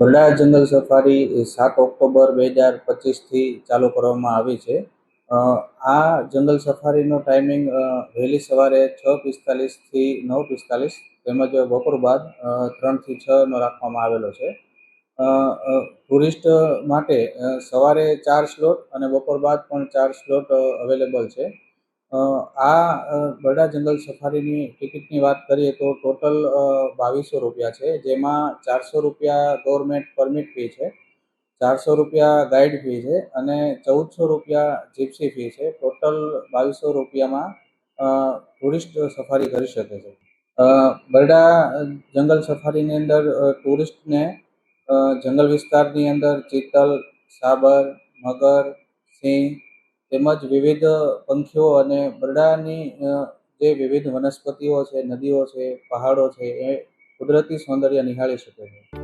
બરડા જંગલ સફારી સાત ઓક્ટોબર બે હજાર પચીસથી ચાલુ કરવામાં આવી છે. આ જંગલ સફારીનો ટાઈમિંગ વહેલી સવારે છ પિસ્તાલીસથી નવ પિસ્તાલીસ તેમજ બપોર બાદ ત્રણથી છનો રાખવામાં આવેલો છે. ટુરિસ્ટ માટે સવારે ચાર સ્લોટ અને બપોર બાદ પણ ચાર સ્લોટ અવેલેબલ છે. આ બરડા જંગલ સફારીની ટિકિટની વાત કરીએ તો ટોટલ બાવીસો રૂપિયા છે, જેમાં ચારસો રૂપિયા ગવર્મેન્ટ પરમિટ ફી છે, ચારસો રૂપિયા ગાઈડ ફી છે અને ચૌદસો રૂપિયા જીપ્સી ફી છે. ટોટલ બાવીસો રૂપિયામાં ટુરિસ્ટ સફારી કરી શકે છે. બરડા જંગલ સફારીની અંદર ટુરિસ્ટને જંગલ વિસ્તારની અંદર ચિત્તલ, સાબર, મગર, સિંહ તેમજ વિવિધ પંખીઓ અને બરડાની જે વિવિધ વનસ્પતિઓ છે, નદીઓ છે, પહાડો છે, એ કુદરતી સૌંદર્ય નિહાળી શકે છે.